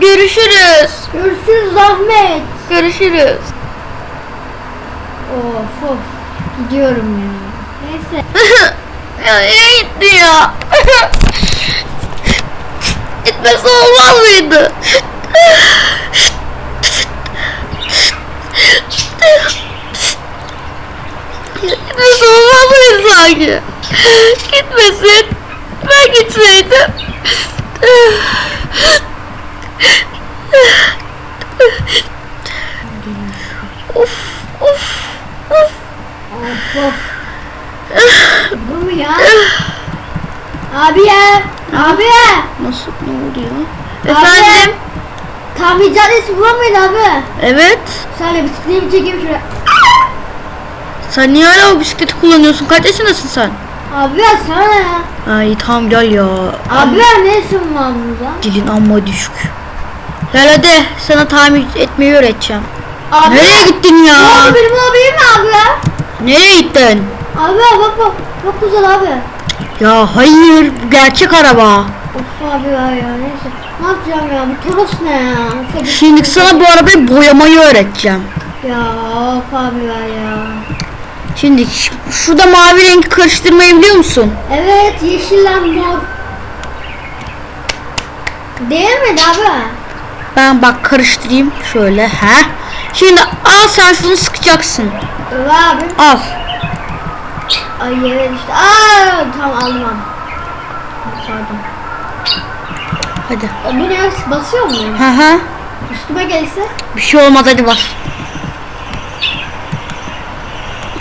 Görüşürüz. Görüşürüz Ahmet. Görüşürüz. Of of. Gidiyorum ya. Neyse. ya nereye gitti ya? Gitmesi olmaz mıydı? Gitmesi olmaz mıydı sanki? Gitmesin. Ben gitseydim. of of of. Of of. Bu mu ya? Abi ya. Abi ya. Nasıl ne oluyor? Abi. Efendim? Tahmin caddesi bu muydu abi? Evet. Söyle bisikleti bir çekeyim şuraya. Sen niye hala o bisikleti kullanıyorsun? Kaç yaşındasın sen? Abi ya sana ya? Ay tamam gel ya. Abi ya ne işin var burada? Dilin amma düşük. Gel hadi sana tamir etmeyi öğreteceğim. Abi Nereye gittin ya? Ne oldu benim abim mi abi ya? Nereye gittin? Abi bak bak. Çok güzel abi. Ya hayır bu gerçek araba. Of abi ya ya neyse. Ne yapacağım ya? Bu Toros ne ya? Abi. Şimdi sana bu arabayı boyamayı öğreteceğim. Ya of abi ya ya. Şimdi ş- şurada mavi rengi karıştırmayı biliyor musun? Evet yeşille mor. Değil mi abi? Ben bak karıştırayım şöyle. He. Şimdi al sen şunu sıkacaksın. Evet abi. Al. Ay evet işte. Aa tamam aldım abi. Pardon. Hadi. Bu ne? Basıyor mu? Hı hı. Üstüme gelse? Bir şey olmaz hadi bas.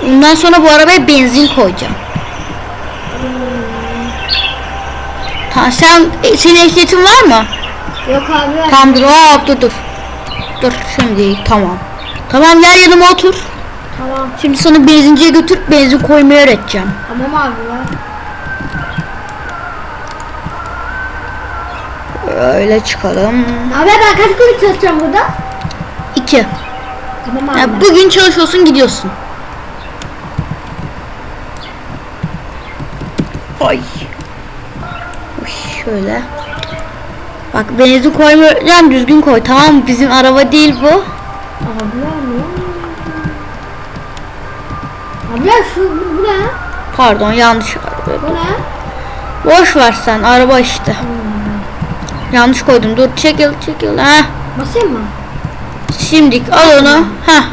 Ondan sonra bu arabaya benzin koyacağım. Tamam sen e, senin ehliyetin var mı? Yok abi. Tamam dur hop dur dur. Dur şimdi tamam. Tamam gel yanıma otur. Tamam. Şimdi sana benzinciye götür benzin koymayı öğreteceğim. Tamam abi ya. Öyle çıkalım. Abi ben kaç gün çalışacağım burada? İki. Tamam abi. Ya bugün çalışıyorsun gidiyorsun. Ay. Uy, şöyle. Bak benzin koyma öğreteceğim düzgün koy tamam mı? Bizim araba değil bu. Abi ne? Abi ya şu bu, bu ne? Pardon yanlış. Bu ne? Boş ver sen araba işte. Yanlış koydum. Dur çekil çekil. Ha. Basayım mı? Şimdi al onu. Ha.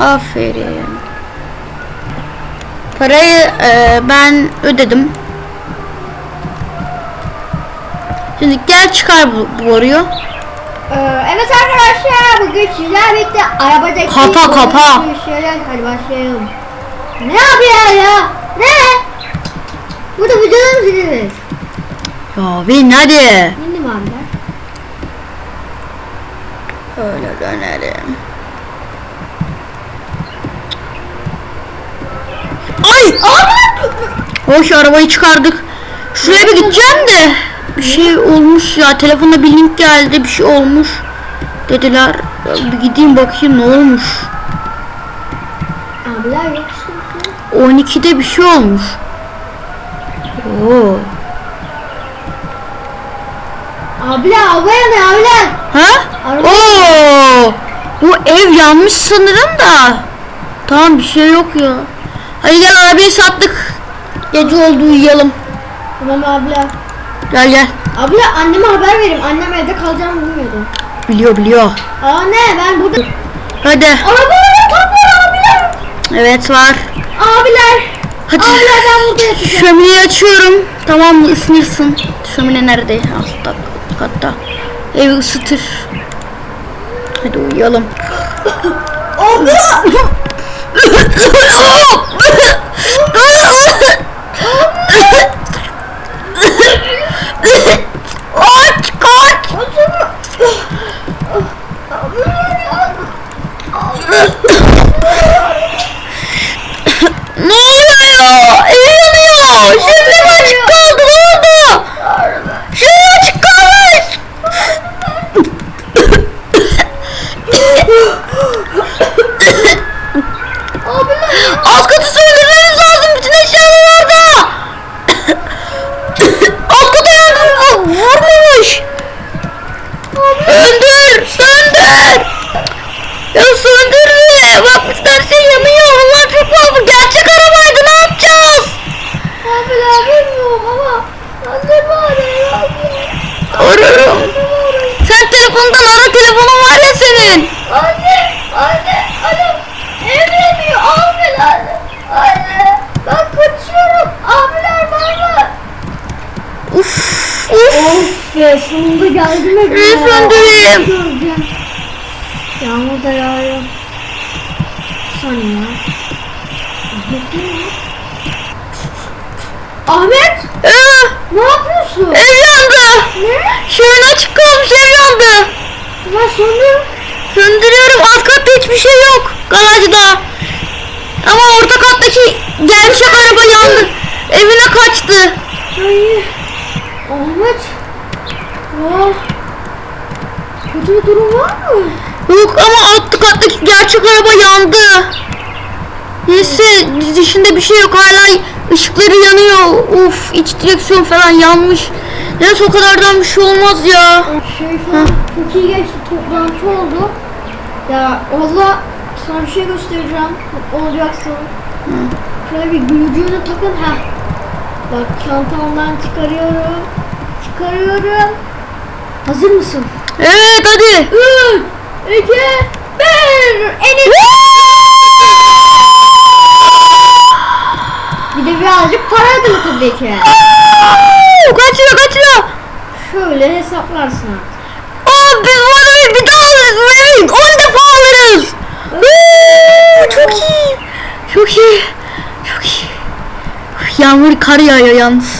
Aferin. Parayı e, ben ödedim. Şimdi gel çıkar bu, bu boruyu. Ee, evet arkadaşlar bugün sizlerle birlikte arabadaki Kapa, kapa. Şeyler, hadi başlayalım. Ne abi ya? Ne? Burada videoda mısınız? Ya bin hadi. İndim abiler. Öyle dönelim. Ay! Hoş arabayı çıkardık. Şuraya bir gideceğim de bir şey olmuş ya. Telefonda bir link geldi. Bir şey olmuş. Dediler. Bir gideyim bakayım ne olmuş. Abiler yok işte. 12'de bir şey olmuş. Oo. Abiler arabaya ne abiler? Ha? Araba- Oo! Bu ev yanmış sanırım da. Tamam bir şey yok ya. Hadi gel arabayı sattık. Gece oldu uyuyalım. Tamam abiler. Gel gel. Abiler anneme haber vereyim. Annem evde kalacağımı bilmiyordu. Biliyor biliyor. Aa ne ben burada. Hadi. Arabalara top var abiler. Evet var. Abiler. Hadi. Abiler ben burada yatacağım. Şömineyi açıyorum. Tamam mı? Isınırsın. Şömine nerede? Altta katta. Evi ısıtır. Hadi uyuyalım. Abla. Ugh! Bundan ara telefonun var ya senin. Anne, anne, anne. Emrediyor abiler. Anne, ben kaçıyorum. Abiler bana. Uf uf. Of be, sonunda geldim evime. Efendim. Göreceğim. Yağmur da yağıyor. Saniye ya. Ahmet Ee, ne yapıyorsun? ev yandı. Ne? Şöyle açık kalmış ev yandı. Ben sonra Söndürüyorum alt katta hiçbir şey yok. Garajda. Ama orta kattaki gerçek araba yandı. Evine kaçtı. Ay, Ahmet. Ya. Kötü bir durum var mı? Yok ama alt kattaki gerçek araba yandı. Neyse dışında bir şey yok hala ışıkları yanıyor. Uf iç direksiyon falan yanmış. Neyse o kadardan bir şey olmaz ya. Şey falan çok iyi geçti. Toplantı oldu. Ya valla sana bir şey göstereceğim. Olacaksın. Şöyle bir gülücüğünü takın. ha. Bak çantamdan çıkarıyorum. Çıkarıyorum. Hazır mısın? Evet hadi. 3, 2, 1. En iyi. Bir de birazcık para ödeme tabii ki. Oo, Kaçıyor kaçıyor. Şöyle hesaplarsın artık. Aa biz bu arabayı bir daha alırız. Evi 10 defa alırız. Oo, çok iyi. Çok iyi. Çok iyi. Yağmur kar yağıyor yalnız.